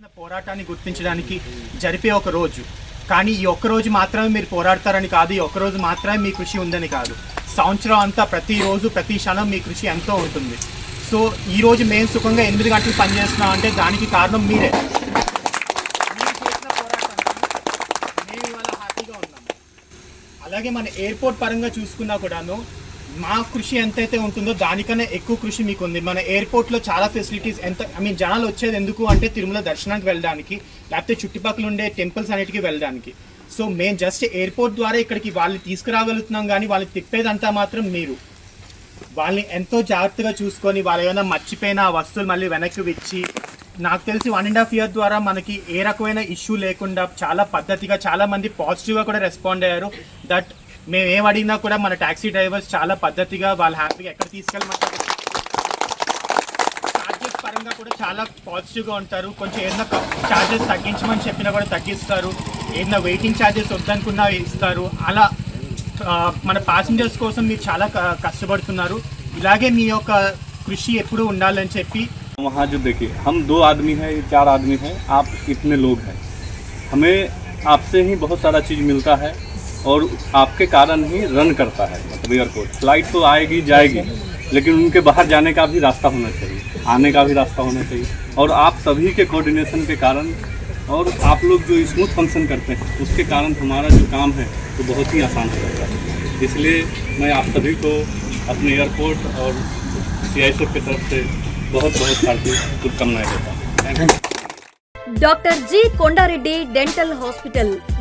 చేసిన పోరాటాన్ని గుర్తించడానికి జరిపే ఒక రోజు. కానీ ఈ ఒక్క రోజు మాత్రమే మీరు పోరాడతారని కాదు ఈ ఒక్క రోజు మాత్రమే మీ కృషి ఉందని కాదు. సంవత్సరం అంతా ప్రతిరోజు ప్రతి క్షణం మీ కృషి ఎంతో ఉంటుంది. సో ఈ రోజు మేము సుఖంగా ఎనిమిది గంటలు పనిచేస్తున్నాం అంటే దానికి కారణం మీరే. మేము ఇవాళ హ్యాపీగా ఉన్నాము అలాగే మన ఎయిర్పోర్ట్ పరంగా చూసుకున్నా కూడాను మా కృషి ఎంతైతే ఉంటుందో దానికన్నా ఎక్కువ కృషి మీకు ఉంది మన ఎయిర్పోర్ట్లో చాలా ఫెసిలిటీస్ ఎంత ఐ మీన్ జనాలు వచ్చేది ఎందుకు అంటే తిరుమల దర్శనానికి వెళ్ళడానికి లేకపోతే చుట్టుపక్కల ఉండే టెంపుల్స్ అన్నిటికీ వెళ్ళడానికి. సో మేము జస్ట్ ఎయిర్పోర్ట్ ద్వారా ఇక్కడికి వాళ్ళని తీసుకురాగలుగుతున్నాం కానీ వాళ్ళని తిప్పేదంతా మాత్రం మీరు. వాళ్ళని ఎంతో జాగ్రత్తగా చూసుకొని వాళ్ళు ఏమైనా మర్చిపోయిన ఆ వస్తువులు మళ్ళీ వెనక్కి ఇచ్చి నాకు తెలిసి వన్ అండ్ హాఫ్ ఇయర్ ద్వారా మనకి ఏ రకమైన ఇష్యూ లేకుండా చాలా పద్ధతిగా చాలా మంది పాజిటివ్గా కూడా రెస్పాండ్ అయ్యారు. దట్ మేము ఏం అడిగినా కూడా మన టాక్సీ డ్రైవర్స్ చాలా పద్ధతిగా వాళ్ళు హ్యాపీగా ఎక్కడ తీసుకెళ్ళమంటారు చార్జెస్ పరంగా కూడా చాలా పాజిటివ్గా ఉంటారు కొంచెం ఏదైనా చార్జెస్ తగ్గించమని చెప్పినా కూడా తగ్గిస్తారు ఏదైనా వెయిటింగ్ చార్జెస్ వద్దనుకున్నా ఇస్తారు అలా ఆ, మన ప్యాసింజర్స్ కోసం మీరు చాలా క- కష్టపడుతున్నారు ఇలాగే మీ యొక్క కృషి ఎప్పుడూ ఉండాలని చెప్పి वहाँ जो देखिए हम दो आदमी हैं ये चार आदमी हैं आप इतने लोग हैं हमें आपसे ही बहुत सारा चीज़ मिलता है और आपके कारण ही रन करता है मतलब एयरपोर्ट फ़्लाइट तो आएगी, जाएगी, लेकिन उनके बाहर जाने का भी रास्ता होना चाहिए, आने का भी रास्ता होना चाहिए। और आप सभी के कोऑर्डिनेशन के कारण और आप लोग जो स्मूथ फ़ंक्शन करते हैं, उसके कारण हमारा जो काम है, वो तो बहुत ही आसान हो जाता है। इसलिए मैं आप सभी को अपने एयरपोर्ट और सी आई की तरफ़ से बहुत बहुत हार्दिक शुभकामनाएँ देता हूँ। Doctor G Konda Reddy dental hospital